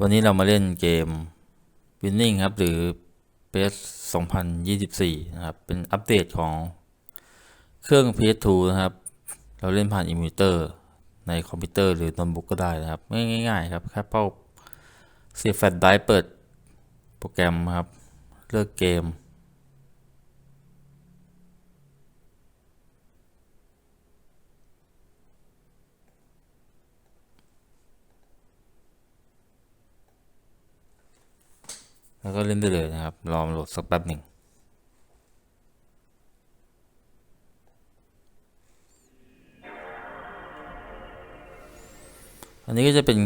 วันนี้เรามาเล่นเกม Winning ครับ หรือ PS 2024 นะครับ เป็นอัปเดตของเครื่อง PS2 นะครับ เราเล่นผ่านอิมูเตอร์ในคอมพิวเตอร์หรือโน้ตบุ๊กก็ได้นะครับ ง่ายๆครับ แค่เป้าเสียบแฟลชไดร์เปิดโปรแกรมครับ เลือกเกม แล้วก็เล่นได้เลยนะครับ รอโหลดสักแป๊บหนึ่งอันนี้ก็จะเป็น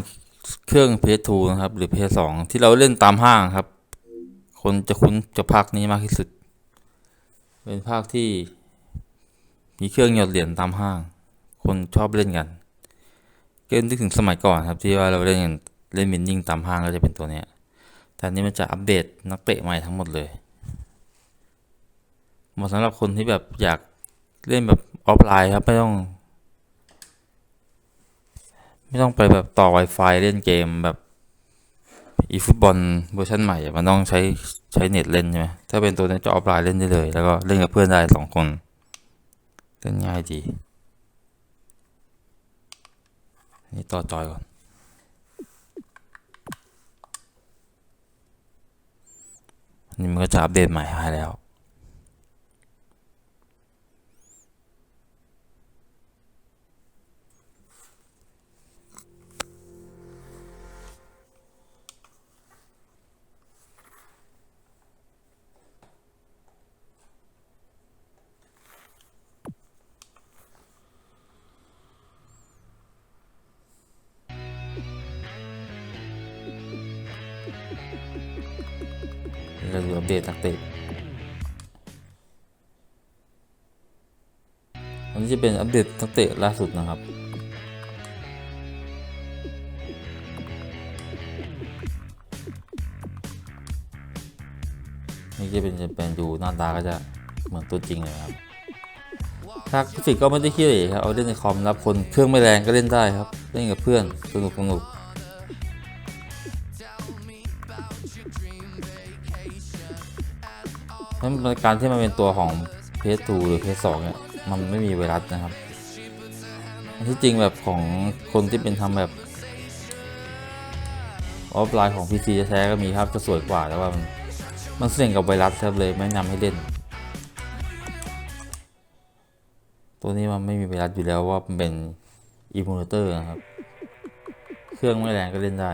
เครื่อง PS2 นะครับ หรือ PS2 ที่เราเล่นตามห้างครับ คนจะคุ้นจะภาคนี้มากที่สุด เป็นภาคที่มีเครื่องหยอดเหรียญตามห้าง คนชอบเล่นกัน เกมนึกถึงสมัยก่อนครับที่ว่าเราเล่นกันเล่นมินนิ่งตามห้างก็จะเป็นตัวเนี้ย แต่นี้มันจะอัปเดตนักเตะใหม่ทั้งหมดเลยเหมาะสำหรับคนที่แบบอยากเล่นแบบออฟไลน์ครับ ไม่ต้อง ไม่ต้องไปแบบต่อ Wi-Fi เล่นเกมแบบอีฟุตบอลเวอร์ชันใหม่ มันต้องใช้ใช้เน็ตเล่นใช่ไหมถ้าเป็นตัวนี้จะออฟไลน์เล่นได้เลย แล้วก็เล่นกับเพื่อนได้สองคนเล่นง่ายดีนี่ต่อจอยก่อน นี่มันก็จะอัปเดตใหม่ให้แล้ว ราดูอัปเดตนักเตะอันนี้จะเป็นอัปเดตนักเตะล่าสุดนะครับ นี่จะเป็นจะเป็นดูหน้าตาก็จะเหมือนตัวจริงเลยครับภากราฟิกก็ไม่ได้ขี้เหร่ครับ เอาเล่นในคอมรับคนเครื่องไม่แรงก็เล่นได้ครับ เล่นกับเพื่อนสนุกสนุก นั้นการที่มันเป็นตัวของ PS2 หรือ PS2 เนี่ยมันไม่มีไวรัสนะครับที่จริงแบบของคนที่เป็นทำแบบออฟไลน์ของ PC แท้ก็มีครับจะสวยกว่าแต่ว่ามันมันเสี่ยงกับไวรัสครับเลยไม่นะนำให้เล่น ตัวนี้มันไม่มีไวรัสอยู่แล้วว่ามันเป็นอิมูเลเตอร์นะครับ เครื่องไม่แรงก็เล่นได้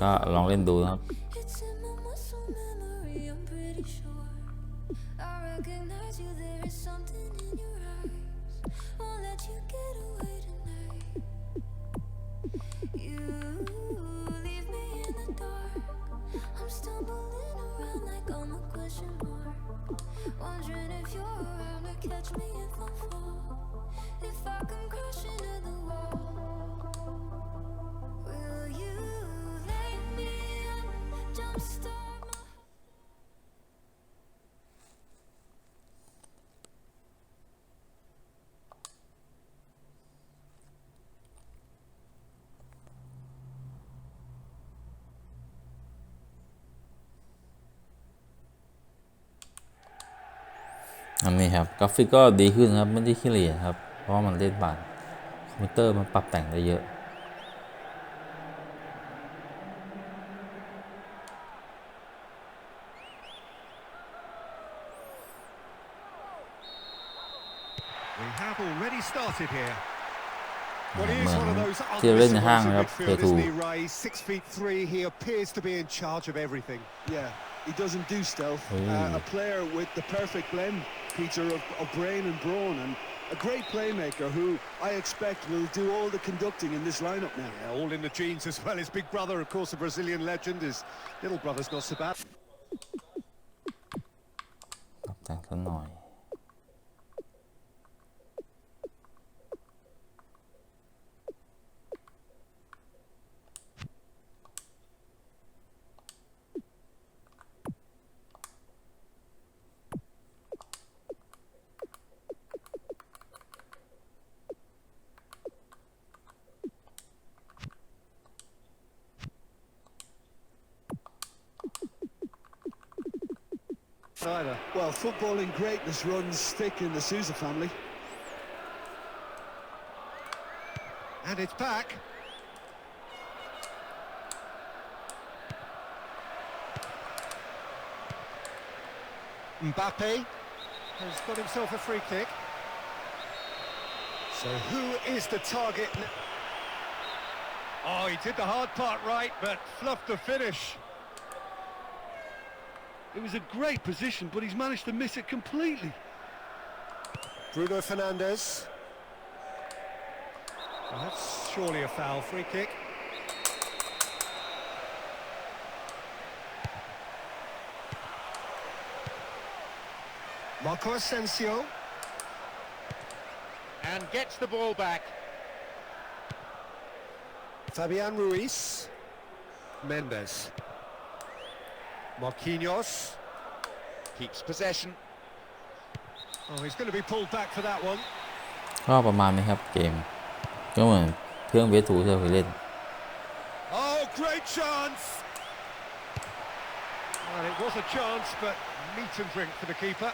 ก็ลองเล่นดูนะครับ It's in my muscle memory, I'm pretty sure. I recognize you, there is something in your eyes. Won't let you get away tonight. You leave me in the dark. I'm stumbling around like I'm a question mark. Wondering if you're around to catch me if I fall. If I come crashing to the wall. อันนี้ครับกราฟิกก็ดีขึ้นครับ ไม่ได้ขี้เหร่ครับ เพราะว่ามันเล่นบานคอมพิวเตอร์มันปรับแต่งได้เยอะ already started here. Well, Well, he is one of man. those See, they're in the hang unmissable up midfielders, here isn't too. he, Ray? Six feet three. He appears to be in charge of everything. Yeah, he doesn't do stealth. Ooh. Uh, a player with the perfect blend, Peter, of, of brain and brawn, and a great playmaker who I expect will do all the conducting in this lineup now. Yeah, all in the genes as well. His big brother, of course, a Brazilian legend. His little brother's not so bad. ปรับแต่งสักหน่อย Either. Well, footballing greatness runs thick in the Sousa family. And it's back. Mbappe has got himself a free kick. So who is the target? Oh, he did the hard part right, but fluffed the finish. It was a great position, but he's managed to miss it completely. Bruno Fernandes. Well, that's surely a foul free kick. Marco Asensio. And gets the ball back. Fabian Ruiz. Mendes. Marquinhos. Keeps possession. Oh, he's going to be pulled back for that one. ก็ประมาณนี้ครับเกม ก็เหมือนเครื่องเพทูที่เราเคยเล่น Oh, great chance! Well, it was a chance, but meat and drink for the keeper.